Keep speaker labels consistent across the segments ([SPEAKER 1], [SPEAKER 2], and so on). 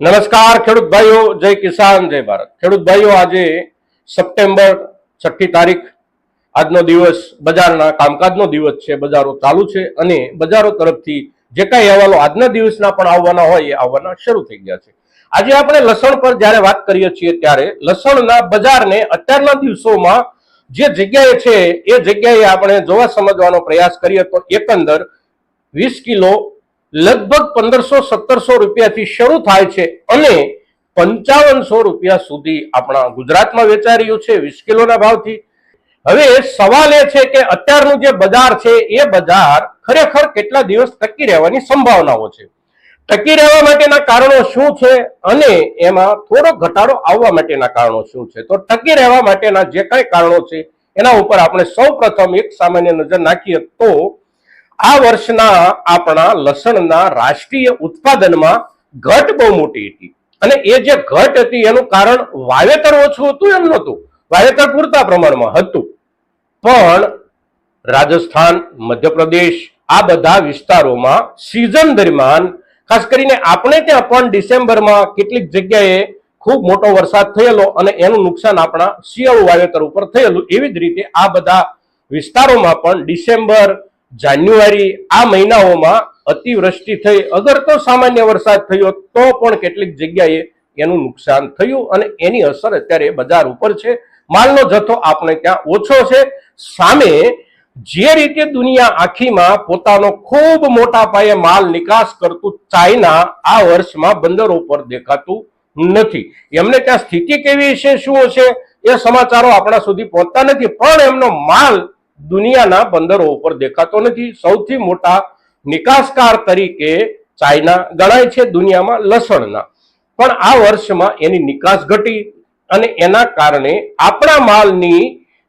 [SPEAKER 1] નમસ્કાર, ખેડૂત ભાઈઓ, જય કિસાન, જય ભારત. ખેડૂત ભાઈઓ, આજે સપ્ટેમ્બર છઠ્ઠી તારીખ. આજનો દિવસ બજારના કામકાજનો દિવસ છે, બજારો ચાલુ છે અને બજારો તરફથી જે કાંઈ અહેવાલો આજના દિવસના પણ આવવાના હોય એ આવવાના શરૂ થઈ ગયા છે. આજે આપણે લસણ પર જ્યારે વાત કરીએ છીએ ત્યારે લસણના બજારને અત્યારના દિવસોમાં જે જગ્યાએ છે, એ જગ્યાએ આપણે જોવા સમજવાનો પ્રયાસ કરીએ તો એકંદર વીસ કિલો લગભગ પંદરસો, સત્તરસો રૂપિયાથી શરૂ થાય છે અને પંચાવનસો રૂપિયા સુધી આપણા ગુજરાતમાં વેચાઈ રહ્યું છે વીસ કિલોના ભાવથી. હવે સવાલ એ છે કે અત્યારનું જે બજાર છે, એ બજાર ખરેખર કેટલા દિવસ ટકી રહેવાની સંભાવનાઓ છે? ટકી રહેવા માટેના કારણો શું છે અને એમાં થોડો ઘટાડો આવવા માટેના કારણો શું છે? તો ટકી રહેવા માટેના જે કાંઈ કારણો છે, એના ઉપર આપણે સૌ પ્રથમ એક સામાન્ય નજર નાખીએ તો આ વર્ષના આપણા લસણના રાષ્ટ્રીય ઉત્પાદનમાં ઘટ બહુ મોટી હતી. અને એ જે ઘટ હતી એનું કારણ વાવેતર ઓછું હતું એમ નહોતું. વાવેતર પૂરતા પ્રમાણમાં હતું. પણ રાજસ્થાન, મધ્યપ્રદેશ આ બધા વિસ્તારોમાં સિઝન દરમિયાન, ખાસ કરીને આપણે ત્યાં પણ ડિસેમ્બરમાં કેટલીક જગ્યાએ ખૂબ મોટો વરસાદ થયેલો અને એનું નુકસાન આપણા શિયાળુ વાવેતર ઉપર થયેલું. એવી જ રીતે આ બધા વિસ્તારોમાં પણ ડિસેમ્બર જાન્યુઆરી આ મહિનાઓમાં અતિવૃષ્ટિ થઈ. અગર તો સામાન્ય વરસાદ થયો, તો પણ કેટલીક જગ્યાએ એનું નુકસાન થયું અને એની અસર અત્યારે બજાર ઉપર છે. માલનો જથ્થો આપણે ત્યાં ઓછો છે. સામે જે રીતે દુનિયા આખીમાં પોતાનો ખૂબ મોટા પાયે માલ નિકાસ કરતું ચાઇના આ વર્ષમાં બંદરો પર દેખાતું નથી. એમને ત્યાં સ્થિતિ કેવી છે, શું છે, એ સમાચારો આપણા સુધી પહોંચતા નથી. પણ એમનો માલ દુનિયાના બંદરો ઉપર દેખાતો નથી. સૌથી મોટા નિકાસકાર તરીકે ચાઇના ગણાય છે દુનિયામાં લસણના. પણ આ વર્ષમાં એની નિકાસ ઘટી અને એના કારણે આપણા માલની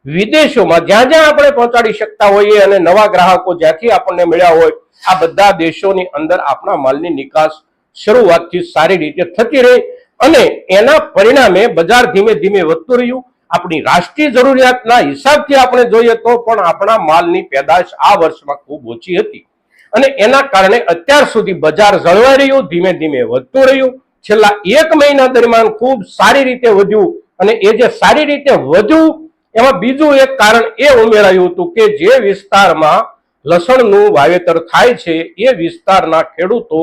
[SPEAKER 1] વિદેશોમાં જ્યાં જ્યાં આપણે પહોંચાડી શકતા હોઈએ અને નવા ગ્રાહકો જ્યાંથી આપણને મળ્યા હોય, આ બધા દેશોની અંદર આપણા માલની નિકાસ શરૂઆતથી સારી રીતે થતી રહી અને એના પરિણામે બજાર ધીમે ધીમે વધતું રહ્યું. આપણી રાષ્ટ્રીય જરૂરિયાતના હિસાબથી આપણે જોઈએ તો પણ આપણા માલની પેદાશ આ વર્ષમાં ખૂબ ઓછી હતી. અને એના કારણે અત્યાર સુધી બજાર જળવાઈ રહ્યું, ધીમે ધીમે વધતું રહ્યું. છેલ્લા એક મહિના દરમિયાન ખૂબ સારી રીતે વધ્યું અને એ જે સારી રીતે વધ્યું, એમાં બીજું એક કારણ એ ઉમેરાયું હતું કે જે વિસ્તારમાં લસણનું વાવેતર થાય છે, એ વિસ્તારના ખેડૂતો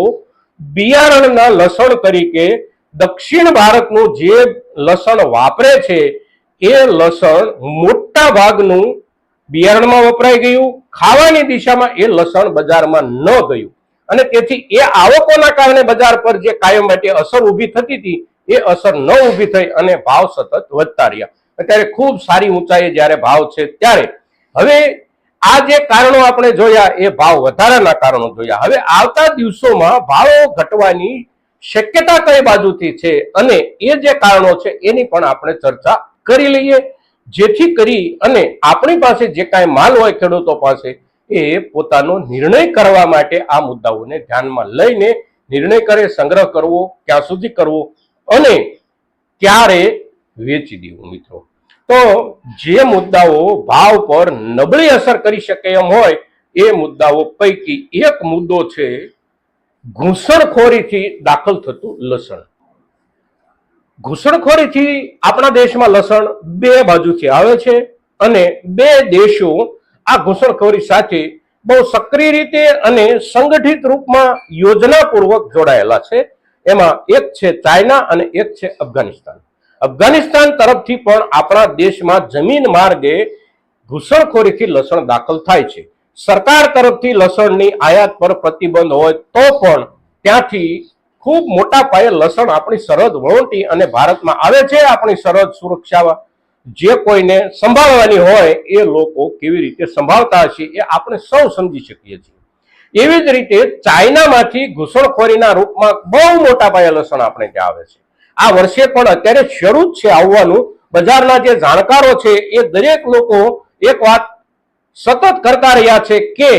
[SPEAKER 1] બિયારણના લસણ તરીકે દક્ષિણ ભારતનું જે લસણ વાપરે છે એ લસણ મોટા ભાગનું બિયારણમાં વપરાઈ ગયું, ખાવાની દિશામાં એ લસણ બજારમાં ન ગયું. અને તેથી એ આવકોના કારણે બજાર પર જે કાયમ માટે અસર ઊભી થતી હતી, એ અસર ન ઊભી થઈ અને ભાવ સતત વધતા રહ્યા. અત્યારે ખૂબ સારી ઊંચાઈએ જ્યારે ભાવ છે ત્યારે. હવે આ જે કારણો આપણે જોયા, એ ભાવ વધારાના કારણો જોયા. હવે આવતા દિવસોમાં ભાવો ઘટવાની શક્યતા કઈ બાજુથી છે અને એ જે કારણો છે, એની પણ આપણે ચર્ચા કરી લઈએ. જેથી કરી અને આપણી પાસે જે કાંઈ માલ હોય ખેડૂતો પાસે, એ પોતાનો નિર્ણય કરવા માટે આ મુદ્દાઓને ધ્યાનમાં લઈને નિર્ણય કરે, સંગ્રહ કરવો, ક્યાં સુધી કરવો અને ક્યારે વેચી દેવું મિત્રો. તો જે મુદ્દાઓ ભાવ પર નબળી અસર કરી શકે એમ હોય, એ મુદ્દાઓ પૈકી એક મુદ્દો છે, ઘૂસણખોરીથી દાખલ થતું લસણ. ઘૂસણખોરીથી આપણા દેશમાં લસણ બે બાજુથી આવે છે અને બે દેશો આ ઘૂસણખોરી સાથે બહુ સક્રિય રીતે અને સંગઠિત રૂપમાં યોજનાપૂર્વક જોડાયેલા છે. એમાં એક છે ચાઇના અને એક છે અફઘાનિસ્તાન. અફઘાનિસ્તાન તરફથી પણ આપણા દેશમાં જમીન માર્ગે ઘૂસણખોરીથી લસણ દાખલ થાય છે. સરકાર તરફથી લસણની આયાત પર પ્રતિબંધ હોય તો પણ ત્યાંથી ખૂબ મોટા પાયે લસણ આપણી સરહદ વળોટી અને ભારતમાં આવે છે આપણી સરહદ સુરક્ષા જે કોઈને સંભાળવાની હોય એ લોકો કેવી રીતે સંભાળતા હશે એ આપણે સૌ સમજી શકીએ છીએ. એવી જ રીતે ચાઇનામાંથી ઘૂસણખોરીના રૂપમાં બહુ મોટા પાયે લસણ આપણે ત્યાં આવે છે. આ વર્ષે પણ અત્યારે શરૂ જ છે આવવાનું. બજારના જે જાણકારો છે એ દરેક લોકો એક વાત સતત કરતા રહ્યા છે કે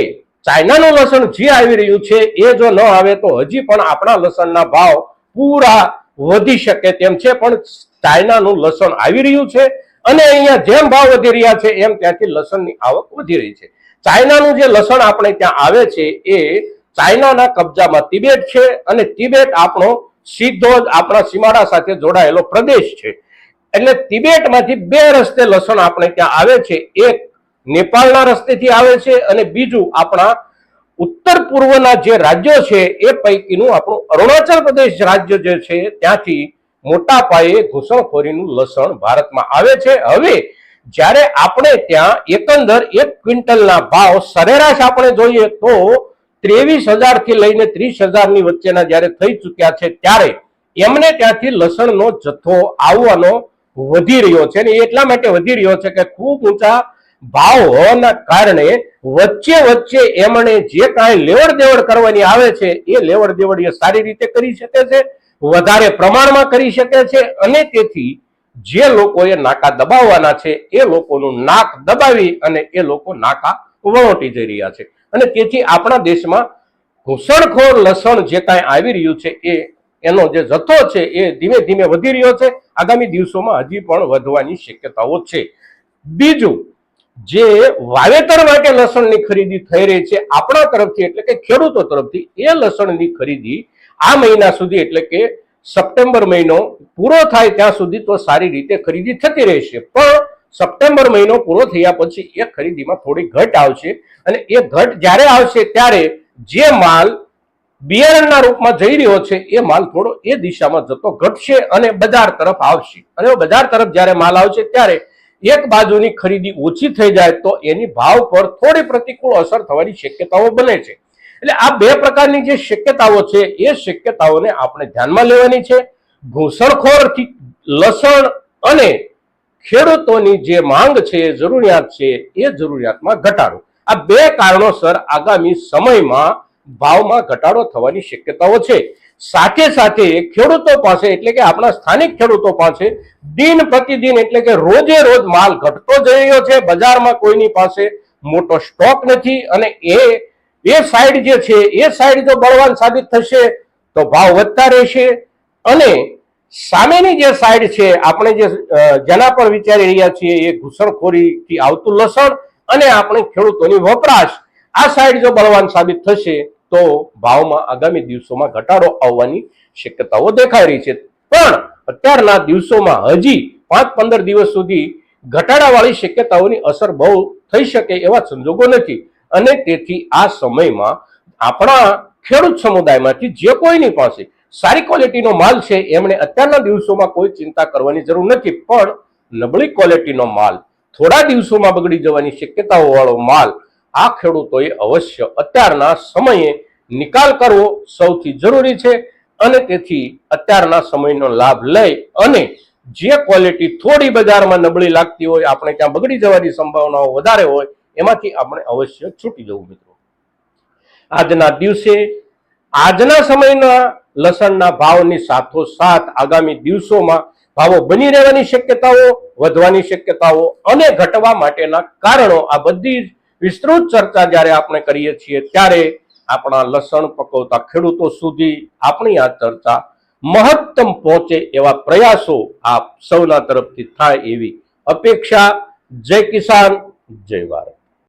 [SPEAKER 1] ચાઇનાનું લસણ જે આવી રહ્યું છે, એ જો ન આવે તો હજી પણ આપણા લસણના ભાવ પૂરા વધી શકે તેમ છે. પણ ચાઇનાનું લસણ આવી રહ્યું છે અને અહીંયા જેમ ભાવ વધી રહ્યા છે, એમ ત્યાંથી લસણની આવક વધી રહી છે. ચાઇનાનું જે લસણ આપણે ત્યાં આવે છે, એ ચાઇનાના કબજામાં તિબેટ છે અને તિબેટ આપણો સીધો જ આપણા સીમાડા સાથે જોડાયેલો પ્રદેશ છે. એટલે તિબેટમાંથી બે રસ્તે લસણ આપણે ત્યાં આવે છે. એક નેપાળના રસ્તેથી આવે છે અને બીજું આપણા ઉત્તર પૂર્વના જે રાજ્યો છે એ પૈકીનું આપણું અરુણાચલ પ્રદેશ રાજ્ય જે છે ત્યાંથી મોટા પાયે ઘૂસણખોરીનું લસણ ભારતમાં આવે છે. હવે જ્યારે આપણે ત્યાં એકંદર એક ક્વિન્ટલના ભાવ સરેરાશ આપણે જોઈએ તો ત્રેવીસ હજારથી લઈને ત્રીસ હજારની વચ્ચેના જ્યારે થઈ ચૂક્યા છે ત્યારે એમને ત્યાંથી લસણનો જથ્થો આવવાનો વધી રહ્યો છે અને એટલા માટે વધી રહ્યો છે કે ખૂબ ઊંચા ભાવ હોવાના કારણે વચ્ચે વચ્ચે એમણે જે કાંઈ લેવડ દેવડ કરવાની આવે છે, એ લેવડ દેવડ એ સારી રીતે કરી શકે છે, વધારે પ્રમાણમાં કરી શકે છે અને તેથી જે લોકોએ નાકા દબાવવાના છે, એ લોકોનું નાક દબાવી અને એ લોકો નાકા વણોટી જઈ રહ્યા છે. અને તેથી આપણા દેશમાં ઘૂસણખોર લસણ જે કાંઈ આવી રહ્યું છે, એ એનો જે જથ્થો છે, એ ધીમે ધીમે વધી રહ્યો છે. આગામી દિવસોમાં હજી પણ વધવાની શક્યતાઓ છે. બીજું જે વાવેતર માટે લસણની ખરીદી થઈ રહી છે આપણા તરફથી, એટલે કે ખેડૂતો તરફથી, એ લસણની ખરીદી આ મહિના સુધી, એટલે કે સપ્ટેમ્બર મહિનો પૂરો થાય ત્યાં સુધી તો સારી રીતે ખરીદી થતી રહેશે. પણ સપ્ટેમ્બર મહિનો પૂરો થયા પછી એ ખરીદીમાં થોડી ઘટ આવશે અને એ ઘટ જ્યારે આવશે ત્યારે જે માલ બિયારણના રૂપમાં જઈ રહ્યો છે, એ માલ થોડો એ દિશામાં જતો ઘટશે અને બજાર તરફ આવશે. અને બજાર તરફ જ્યારે માલ આવશે ત્યારે એક બાજુની ખરીદી ઓછી થઈ જાય તો એની ભાવ પર થોડી પ્રતિકૂળ અસર થવાની શક્યતાઓ બને છે. એટલે આ બે પ્રકારની જે શક્યતાઓ છે, એ શક્યતાઓને આપણે ધ્યાનમાં લેવાની છે. ઘૂસણખોરથી લસણ અને ખેડૂતોની જે માંગ છે જરૂરિયાત છે, એ જરૂરિયાતમાં ઘટાડો. આ બે કારણોસર આગામી સમયમાં ભાવમાં ઘટાડો થવાની શક્યતાઓ છે. સાથે સાથે ખેડૂતો પાસે, એટલે કે આપણા સ્થાનિક ખેડૂતો પાસે, દિન પ્રતિદિન, એટલે કે રોજે રોજ માલ ઘટતો જઈ રહ્યો છે. બજારમાં કોઈની પાસે મોટો સ્ટોક નથી અને એ એ સાઈડ જે છે, એ સાઈડ જો બળવાન સાબિત થશે તો ભાવ વધતા રહેશે. અને સામેની જે સાઈડ છે, આપણે જે જેના પર વિચારી રહ્યા છીએ, એ ઘૂસણખોરીથી આવતું લસણ અને આપણે ખેડૂતોની વપરાશ. આ સાઈડ જો બળવાન સાબિત થશે તો ભાવમાં આગામી દિવસોમાં ઘટાડો આવવાની શક્યતાઓ દેખાઈ રહી છે. પણ અત્યારના દિવસોમાં હજી પાંચ પંદર દિવસ સુધી ઘટાડાવાળી શક્યતાઓની અસર બહુ થઈ શકે એવા સંજોગો નથી. અને તેથી આ સમયમાં આપણા ખેડૂત સમુદાયમાંથી જે કોઈની પાસે સારી ક્વોલિટીનો માલ છે, એમણે અત્યારના દિવસોમાં કોઈ ચિંતા કરવાની જરૂર નથી. પણ નબળી ક્વોલિટીનો માલ, થોડા દિવસોમાં બગડી જવાની શક્યતાઓ વાળો માલ આ ખેડૂતોએ અવશ્ય અત્યારના સમયે નિકાલ કરવો સૌથી જરૂરી છે અને તેથી અત્યારના સમયનો લાભ લઈ અને જે ક્વોલિટી થોડી બજારમાં નબળી લાગતી હોય, આપણે ત્યાં બગડી જવાની સંભાવનાઓ વધારે હોય, એમાંથી આપણે અવશ્ય છૂટી જવું મિત્રો. આજના દિવસે આજના સમયના લસણના ભાવની સાથોસાથ આગામી દિવસોમાં ભાવો બની રહેવાની શક્યતાઓ, વધવાની શક્યતાઓ અને ઘટવા માટેના કારણો આ બધી જ વિસ્તૃત ચર્ચા જ્યારે આપણે કરીએ છીએ, ત્યારે આપણા લસણ પકવતા ખેડૂતો સુધી આપણી આ ચર્ચા મહત્તમ પહોંચે એવા પ્રયાસો આપ સૌના તરફથી થાય એવી અપેક્ષા. જય કિસાન, જય ભારત.